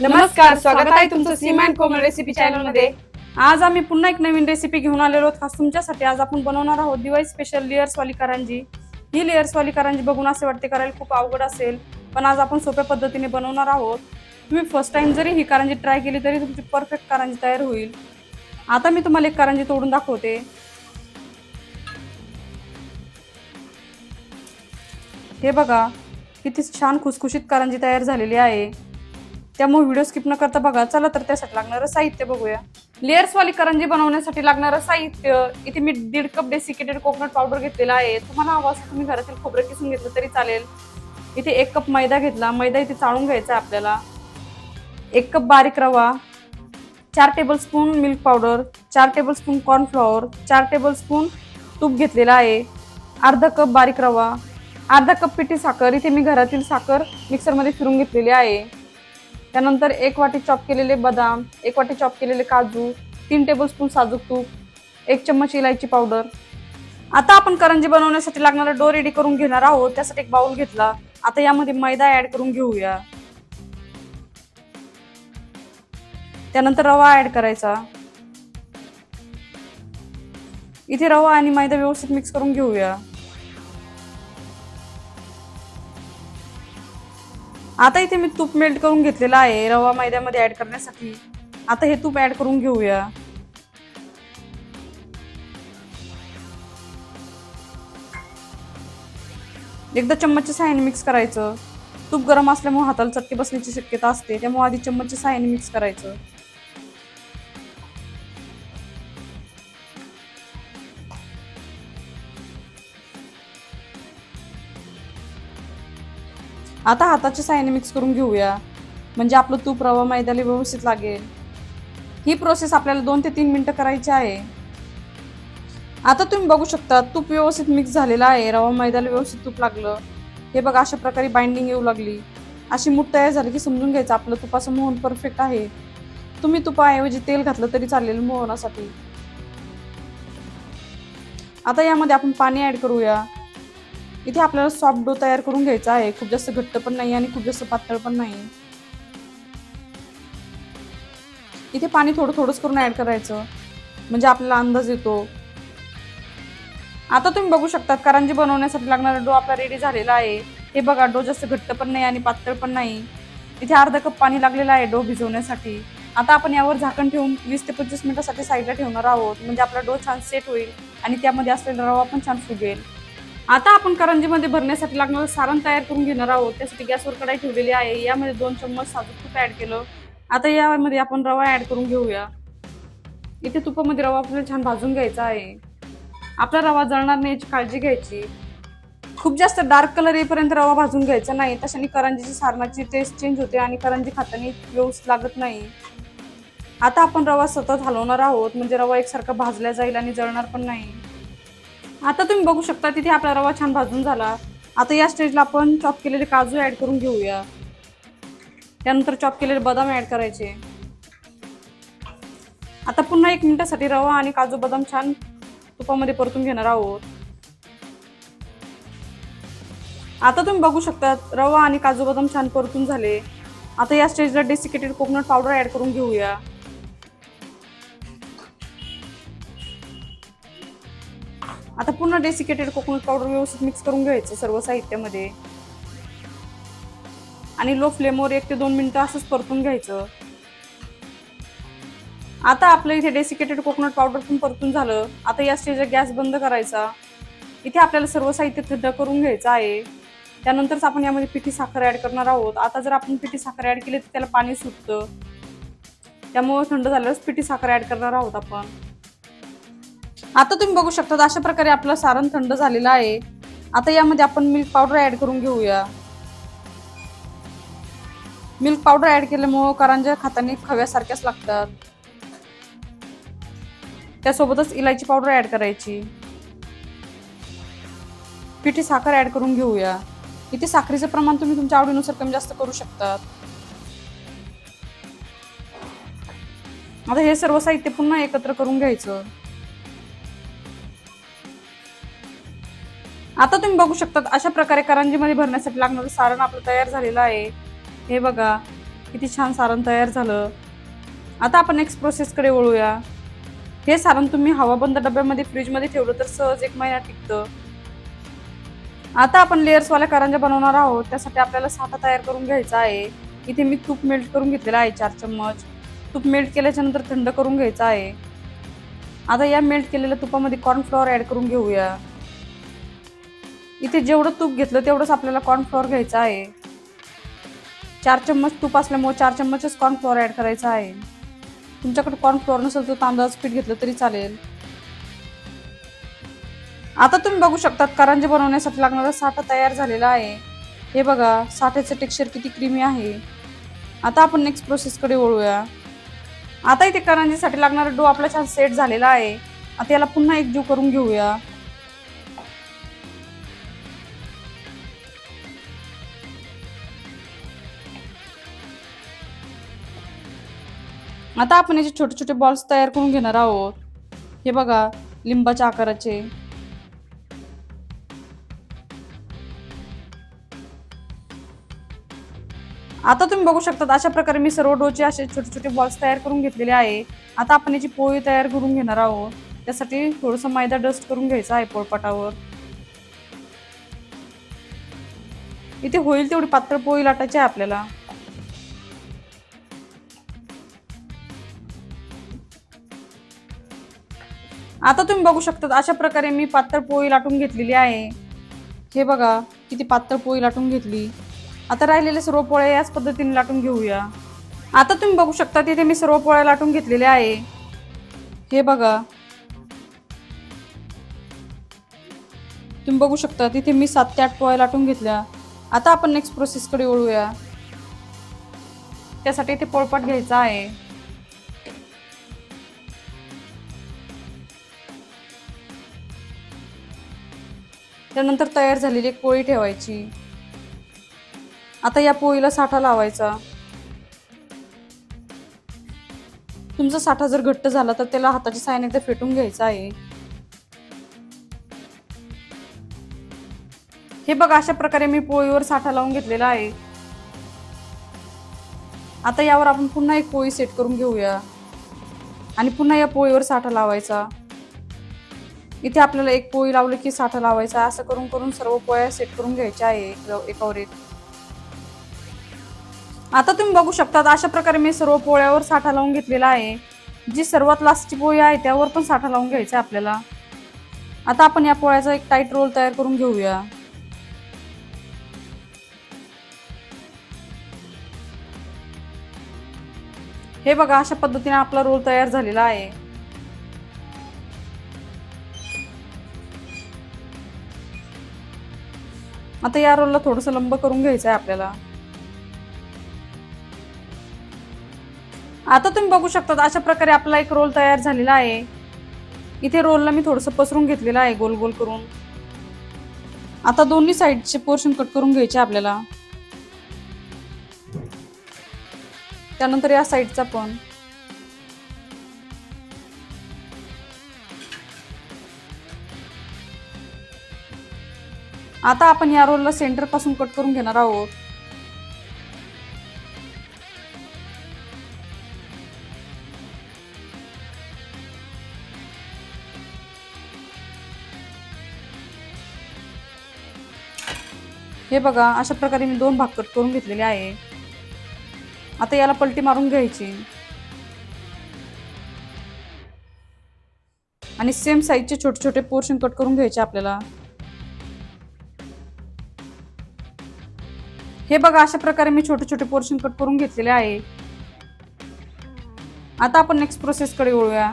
नमस्कार स्वागत आहे तुमचं सीमा अँड कोमल रेसिपी चॅनलमध्ये. आज आम्ही पुन्हा एक नवीन रेसिपी घेऊन आलेलो आहोत. खास तुमच्यासाठी आज आपण बनवणार आहोत दिवाळी स्पेशल लेयर्स वाली करंजी. ही लेयर्स वाली करंजी बघून असे वाटते करायला खूप अवघड असेल पण आज आपण सोप्या पद्धतीने बनवणार आहोत. तुम्ही फर्स्ट टाइम जरी ही करंजी ट्राय केली तरी तुमची परफेक्ट करंजी तयार होईल. आता मी तुम्हाला एक करंजी तोडून दाखवते. हे बघा किती छान खुसखुशीत करंजी तयार झालेली आहे. त्यामुळे व्हिडिओ स्किप न करता बघा. चला तर त्यासाठी लागणारं साहित्य बघूया. लेअर्सवाली करंजी बनवण्यासाठी लागणारं साहित्य. इथे मी दीड कप डेसिकेटेड कोकोनट पावडर घेतलेला आहे. तुम्हाला हवं असं तुम्ही घरातील खोबरं किसून घेतलं तरी चालेल. इथे एक कप मैदा घेतला. मैदा इथे चाळून घ्यायचा आहे आपल्याला. एक कप बारीक रवा चार टेबलस्पून मिल्क पावडर चार टेबलस्पून कॉर्नफ्लॉवर चार टेबलस्पून तूप घेतलेला आहे. अर्धा कप बारीक रवा अर्धा कप पिठी साखर. इथे मी घरातील साखर मिक्सरमध्ये फिरून घेतलेली आहे. त्यानंतर एक वाटी चॉप केलेले बदाम एक वाटी चॉप केलेले काजू तीन टेबलस्पून साजूक तूप एक चम्मच इलायची पावडर आता आपण करंजी बनवण्यासाठी लागणारा डो रेडी करून घेणार आहोत. त्यासाठी एक बाउल घेतला. आता यामध्ये मैदा ऍड करून घेऊया. त्यानंतर रवा ऍड करायचा. इथे रवा आणि मैदा व्यवस्थित मिक्स करून घेऊया. आता इथे मी तूप मेल्ट करून घेतलेलं आहे. रवा मैद्यामध्ये ऍड करण्यासाठी. आता हे तूप ऍड करून घेऊया. एकदा चम्मचच्या साह्याने मिक्स करायचं. तूप गरम असल्यामुळे हाताला चटके बसण्याची शक्यता असते. त्यामुळे आधी चम्मचच्या साह्याने मिक्स करायचं. आता हाताची साह्याने मिक्स करून घेऊया. म्हणजे आपलं तूप रवा मैद्याला व्यवस्थित लागेल. ही प्रोसेस आपल्याला दोन ते तीन मिनटं करायची आहे. आता तुम्ही बघू शकता तूप व्यवस्थित मिक्स झालेलं आहे. रवा मैद्याला व्यवस्थित तूप लागलं. हे बघा अशा प्रकारे बाइंडिंग येऊ लागली. अशी मूठ तयार झाली की समजून घ्यायचं आपलं तुपाचं मोहन परफेक्ट आहे. तुम्ही तुपाऐवजी तेल घातलं तरी चालेल मोहनासाठी. आता यामध्ये आपण पाणी ॲड करूया. इथे आपल्याला सॉफ्ट डो तयार करून घ्यायचा आहे. खूप जास्त घट्ट पण नाही आणि खूप जास्त पातळ पण नाही. इथे पाणी थोडं थोडंच करून ॲड करायचं. म्हणजे आपल्याला अंदाज येतो. आता तुम्ही बघू शकता करंजी बनवण्यासाठी लागणारा डो आपला रेडी झालेला आहे. हे बघा डो जास्त घट्ट पण नाही आणि पातळ पण नाही. इथे अर्धा कप पाणी लागलेलं आहे डो भिजवण्यासाठी. आता आपण यावर झाकण ठेवून वीस ते पंचवीस मिनिटासाठी साईडला ठेवणार आहोत. म्हणजे आपला डो छान सेट होईल आणि त्यामध्ये असलेला रवा पण छान फुगेल. आता आपण करंजीमध्ये भरण्यासाठी लागणारं सारण तयार करून घेणार आहोत. त्यासाठी गॅसवर कढाई ठेवलेली आहे. यामध्ये दोन चम्मच साजूक तूप ॲड केलं. आता यामध्ये आपण रवा ॲड करून घेऊया. इथे तुपामध्ये रवा आपल्याला छान भाजून घ्यायचा आहे. आपला रवा जळणार नाही याची काळजी घ्यायची. खूप जास्त डार्क कलर येईपर्यंत रवा भाजून घ्यायचा नाही. तशाने करंजीची सारणाची टेस्ट चेंज होते आणि करंजी खाताना व्यवस्थित लागत नाही. आता आपण रवा सतत हलवणार आहोत. म्हणजे रवा एकसारखा भाजला जाईल आणि जळणार पण नाही. आता तुम्ही बघू शकता तिथे आपला रवा छान भाजून झाला. आता या स्टेजला आपण चॉप केलेले काजू ॲड करून घेऊया. त्यानंतर चॉप केलेले बदाम ॲड करायचे. आता पुन्हा एक मिनिटासाठी रवा आणि काजू बदाम छान तुपामध्ये परतून घेणार आहोत. आता तुम्ही बघू शकता रवा आणि काजू बदाम छान परतून झाले. आता या स्टेजला डेसिकेटेड कोकोनट पावडर ॲड करून घेऊया. आता पुन्हा डेसिकेटेड कोकोनट पावडर व्यवस्थित मिक्स करून घ्यायचं सर्व साहित्यामध्ये. आणि लो फ्लेमवर एक ते दोन मिनटं असंच परतून घ्यायचं. आता आपलं इथे डेसिकेटेड कोकोनट पावडर पण परतून झालं. आता या स्टेजला गॅस बंद करायचा. इथे आपल्याला सर्व साहित्य थंड करून घ्यायचं आहे. त्यानंतरच आपण यामध्ये पिठी साखर ऍड करणार आहोत. आता जर आपण पिठी साखर ऍड केली तर त्याला पाणी सुटतं. त्यामुळे थंड झाल्यावरच पिठी साखर ऍड करणार आहोत आपण. आता तुम्ही बघू शकता अशा प्रकारे आपलं सारण थंड झालेलं आहे. आता यामध्ये आपण मिल्क पावडर ऍड करून घेऊया. मिल्क पावडर ऍड केल्यामुळं करंज्या खाताने खव्यासारख्याच लागतात. त्यासोबतच इलायची पावडर ऍड करायची. पिठी साखर ऍड करून घेऊया. इथे साखरेचं प्रमाण तुम्ही तुमच्या आवडीनुसार कमी जास्त करू शकतात. आता हे सर्व साहित्य पुन्हा एकत्र करून घ्यायचं. आता तुम्ही बघू शकता अशा प्रकारे करंजीमध्ये भरण्यासाठी लागणारं सारण आपलं तयार झालेलं आहे. हे बघा किती छान सारण तयार झालं. आता आपण नेक्स्ट प्रोसेसकडे वळूया. हे सारण तुम्ही हवाबंद डब्यामध्ये फ्रीजमध्ये ठेवलं तर सहज एक महिना टिकतं. आता आपण लेअर्सवाल्या करंजा बनवणार आहोत. त्यासाठी आपल्याला साठा तयार करून घ्यायचा आहे. इथे मी तूप मेल्ट करून घेतलेला आहे चार चम्मच. तूप मेल्ट केल्याच्यानंतर थंड करून घ्यायचं आहे. आता या मेल्ट केलेल्या तुपामध्ये कॉर्नफ्लॉवर ॲड करून घेऊया. इथे जेवढं तूप घेतलं तेवढंच आपल्याला कॉर्नफ्लॉवर घ्यायचं आहे. चार चम्मच तूप असल्यामुळे चार चम्मचच कॉर्नफ्लॉवर ॲड करायचा आहे. तुमच्याकडे कॉर्नफ्लॉवर नसेल तर तांदळाचं पीठ घेतलं तरी चालेल. आता तुम्ही बघू शकतात करंजे बनवण्यासाठी लागणारा साठा तयार झालेला आहे. हे बघा साठ्याचं टेक्स्चर किती क्रीमी आहे. आता आपण नेक्स्ट प्रोसेसकडे वळूया. आता इथे करंजीसाठी लागणारा डो आपला छान सेट झालेला आहे. आता याला पुन्हा एकजीव करून घेऊया. आता आपण याचे छोटे छोटे बॉल्स तयार करून घेणार आहोत. हे बघा लिंबाच्या आकाराचे. आता तुम्ही बघू शकता अशा प्रकारे मी सर्व डोचे असे छोटे छोटे बॉल्स तयार करून घेतलेले आहे. आता आपण याची पोळी तयार करून घेणार आहोत. त्यासाठी थोडंसं मैदा डस्ट करून घ्यायचा आहे पोळपाटावर. इथे होईल तेवढी पातळ पोळी लाटायची आहे आपल्याला. आता तुम्ही बघू शकता अशा प्रकारे मी पातळ पोळी लाटून घेतलेली आहे. हे बघा किती पातळ पोळी लाटून घेतली. आता राहिलेले सर्व पोळ्या याच पद्धतीने लाटून घेऊया. आता तुम्ही बघू शकता तिथे मी सर्व पोळ्या लाटून घेतलेल्या आहे. हे बघा. तुम्ही बघू शकता तिथे मी सात ते आठ पोळ्या लाटून घेतल्या. आता आपण नेक्स्ट प्रोसेसकडे वळूया. त्यासाठी इथे पोळपाट घ्यायचा आहे. त्यानंतर तयार झालेली एक पोळी ठेवायची. आता या पोळीला साठा लावायचा. तुमचा साठा जर घट्ट झाला तर त्याला हाताची सायन एकदा फेटून घ्यायचा आहे. हे बघा अशा प्रकारे मी पोळीवर साठा लावून घेतलेला आहे. आता यावर आपण पुन्हा एक पोळी सेट करून घेऊया. आणि पुन्हा या पोळीवर साठा लावायचा. इथे आपल्याला एक पोळी लावली की साठा लावायचा. असं करून करून सर्व पोळ्या सेट करून घ्यायच्या आहे एकावर एक आता तुम्ही बघू शकता अशा प्रकारे मी सर्व पोळ्यावर साठा लावून घेतलेला आहे. जी सर्वात लास्टची पोळी आहे त्यावर पण साठा लावून घ्यायचा आहे आपल्याला. आता आपण या पोळ्याचा एक टाईट रोल तयार करून घेऊया. हे बघा अशा पद्धतीने आपला रोल तयार झालेला आहे. आता या रोलला थोडंसं लंब करून घ्यायचं आहे आपल्याला. आता तुम्ही बघू शकता अशा प्रकारे आपला एक रोल तयार झालेला आहे. इथे रोलला मी थोडंसं पसरून घेतलेलं आहे गोल गोल करून. आता दोन्ही साईडचे पोर्शन कट करून घ्यायचे आपल्याला. त्यानंतर या साईडचा पण. आता आपण या रोलला सेंटरपासून कट करून घेणार आहोत. हे बघा अशा प्रकारे मी दोन भाग कट करून घेतलेले आहे. आता याला पलटी मारून घ्यायची. आणि सेम साईजचे छोटे छोटे पोर्शन कट करून घ्यायचे आपल्याला. हे बघा अशा प्रकारे मी छोटे छोटे पोर्शन कट करून घेतलेले आहे. आता आपण नेक्स्ट प्रोसेसकडे वळूया.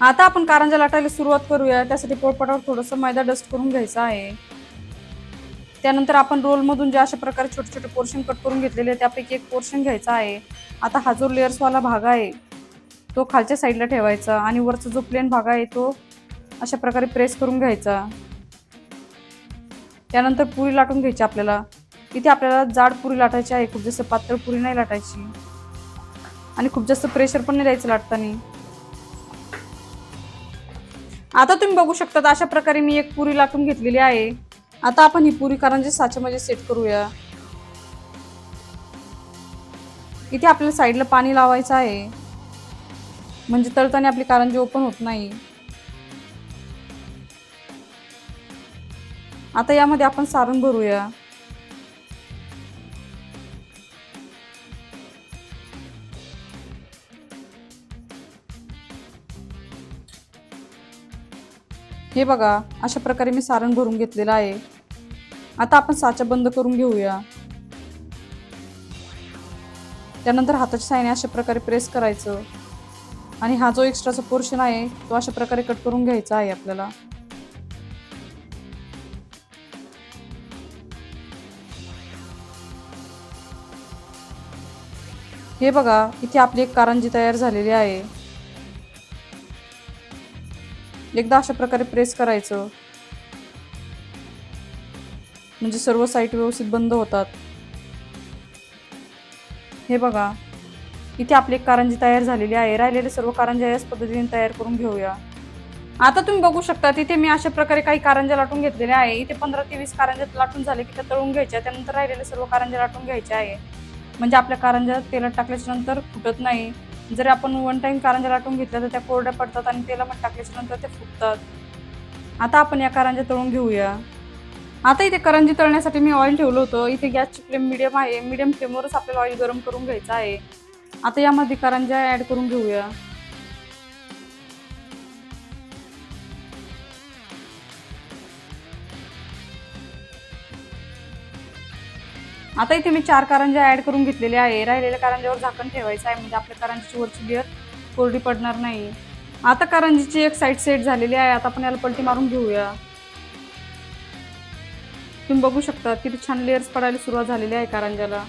आता आपण कारंजा लाटायला सुरुवात करूया. त्यासाठी पोळपाटावर थोडंसं मैदा डस्ट करून घ्यायचा आहे. त्यानंतर आपण रोलमधून जे अशा प्रकारे छोटे छोटे पोर्शन कट करून घेतलेले त्यापैकी एक पोर्शन घ्यायचा आहे. आता हा जो लेअर्सवाला भाग आहे तो खालच्या साईडला ठेवायचा आणि वरचा जो प्लेन भाग आहे तो अशा प्रकारे प्रेस करून घ्यायचा. त्यानंतर पुरी लाटून घ्यायची आपल्याला. इथे आपल्याला जाड पुरी लाटायची आहे खूप जास्त पातळ पुरी नाही लाटायची. आणि खूप जास्त प्रेशर पण नाही द्यायचं लाटताना. आता तुम्ही बघू शकता अशा प्रकारे मी एक पुरी लाटून घेतलेली आहे. आता आपण ही पुरी कारंजी साच्यामध्ये सेट करूया. इथे आपल्याला साईडला पाणी लावायचं आहे. म्हणजे तळताना आपली कारंजी ओपन होत नाही. आता यामध्ये आपण सारण भरूया. हे बघा अशा प्रकारे मी सारण भरून घेतलेलं आहे. आता आपण साचा बंद करून घेऊया. त्यानंतर हाताच्या सायने अशा प्रकारे प्रेस करायचं. आणि हा जो एक्स्ट्राचा पोर्शन आहे तो अशा प्रकारे कट करून घ्यायचा आहे आपल्याला. हे बघा इथे आपली एक कारंजी तयार झालेली आहे. एकदा अशा प्रकारे प्रेस करायचं. म्हणजे सर्व साईट व्यवस्थित बंद होतात. हे बघा. इथे आपली एक कारंजी तयार झालेली आहे. राहिलेले सर्व कारंज्या याच पद्धतीने तयार करून घेऊया. आता तुम्ही बघू शकता तिथे मी अशा प्रकारे काही कारंजा लाटून घेतलेल्या आहे. इथे पंधरा ते वीस कारंजा लाटून झाले की त्या तळून घ्यायच्या. त्यानंतर राहिलेले सर्व कारंज्या लाटून घ्यायचे आहे. म्हणजे आपल्या कारंजा तेलात टाकल्याच्या नंतर फुटत नाही. जर आपण वन टाईम कारंजा लाटून घेतलं तर त्या कोरड्या पडतात आणि तेलामध्ये टाकल्याच्या नंतर ते फुटतात. आता आपण या कारंजा तळून घेऊया. आता इथे करंजी तळण्यासाठी मी ऑइल ठेवलं होतं. इथे गॅसची फ्लेम मिडियम आहे. मिडियम फ्लेमवरच आपल्याला ऑइल गरम करून घ्यायचं आहे. आता यामध्ये करंजा ॲड करून घेऊया. आता इथे मी चार कारंज्या ऍड करून घेतलेले आहे. राहिलेल्या कारंज्यावर झाकण ठेवायचं आहे. म्हणजे आपल्या कारंजीची वरची लेअर कोरडी पडणार नाही. आता कारंजीची एक साईड सेट झालेली आहे. आता आपण याला पलटी मारून घेऊया. तुम्ही बघू शकता किती छान लेअर्स पडायला सुरुवात झालेली आहे कारंजाला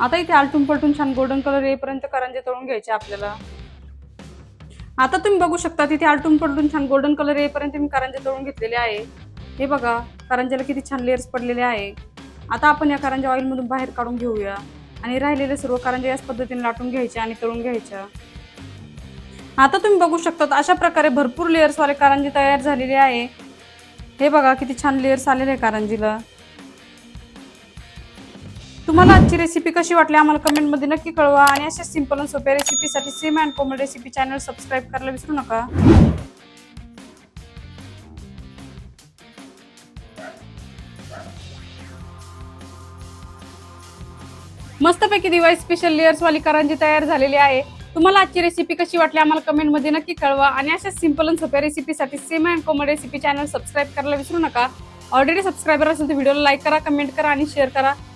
आता इथे आलटून पलटून छान गोल्डन कलर येईपर्यंत करंजे तळून घ्यायचे आपल्याला. आता तुम्ही बघू शकता तिथे आलटून पलटून छान गोल्डन कलर येईपर्यंत मी कारंजे तळून घेतलेले आहे. हे बघा कारंजाला किती छान लेअर्स पडलेले आहे. आता आपण या कारंजा ऑइलमधून बाहेर काढून घेऊया. आणि राहिलेले सर्व कारंजा याच पद्धतीने लाटून घ्यायच्या आणि तळून घ्यायच्या आता तुम्ही बघू शकता अशा प्रकारे भरपूर लेअर्सवाले कारंजी तयार झालेली आहे. हे बघा किती छान लेअर्स आलेले आहे कारंजीला. तुम्हाला आजची रेसिपी कशी वाटली आम्हाला कमेंटमध्ये नक्की कळवा आणि अशा सिंपल आणि सोप्या रेसिपीसाठी Sam and Komal recipe channel subscribe करायला विसरू नका. मस्तपैकी दिवाळी स्पेशल लेअर्स वाली करंजी तयार झालेली आहे. तुम्हाला आजची रेसिपी कशी वाटली आम्हाला कमेंटमध्ये नक्की कळवा आणि अशा सिंपल आणि सोप्या रेसिपीसाठी Sam and Komal recipe channel subscribe करायला विसरू नका. ऑलरेडी सबस्क्रायबर असेल तर व्हिडिओला लाईक करा कमेंट करा आणि शेअर करा.